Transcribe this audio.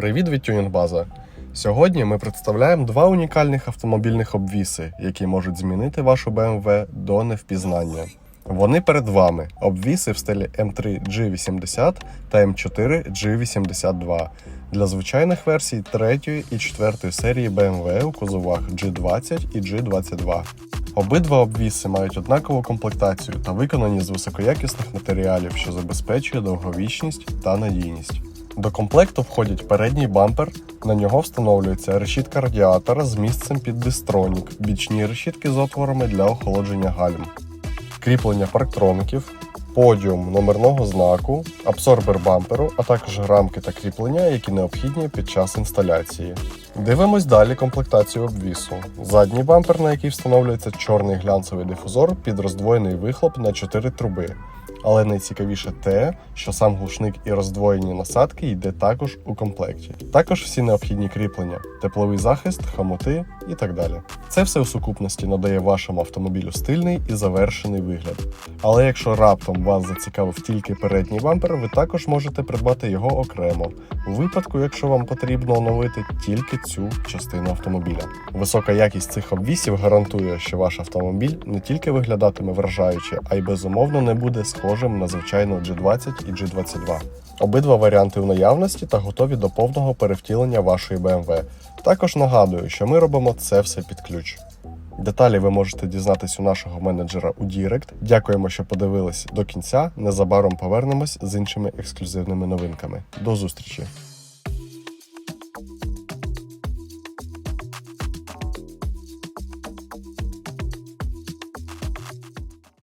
Привіт від Тюнінгбаза! Сьогодні ми представляємо два унікальних автомобільних обвіси, які можуть змінити вашу BMW до невпізнання. Вони перед вами обвіси в стилі M3 G80 та M4 G82 для звичайних версій 3 і 4 серії BMW у кузовах G20 і G22. Обидва обвіси мають однакову комплектацію та виконані з високоякісних матеріалів, що забезпечує довговічність та надійність. До комплекту входять передній бампер, на нього встановлюється решітка радіатора з місцем під дистронік, бічні решітки з отворами для охолодження гальм, кріплення парктроників, подіум номерного знаку, абсорбер бамперу, а також рамки та кріплення, які необхідні під час інсталяції. Дивимось далі комплектацію обвісу. Задній бампер, на який встановлюється чорний глянцевий дифузор під роздвоєний вихлоп на 4 труби. Але найцікавіше те, що сам глушник і роздвоєні насадки йде також у комплекті. Також всі необхідні кріплення, тепловий захист, хамоти і так далі. Це все у сукупності надає вашому автомобілю стильний і завершений вигляд. Але якщо раптом вас зацікавив тільки передній бампер, ви також можете придбати його окремо, у випадку, якщо вам потрібно оновити тільки цю частину автомобіля. Висока якість цих обвісів гарантує, що ваш автомобіль не тільки виглядатиме вражаюче, а й безумовно не буде схожим на звичайну G20 і G22. Обидва варіанти в наявності та готові до повного перевтілення вашої BMW. Також нагадую, що ми робимо це все під ключ. Деталі ви можете дізнатись у нашого менеджера у Дірект. Дякуємо, що подивились до кінця. Незабаром повернемось з іншими ексклюзивними новинками. До зустрічі!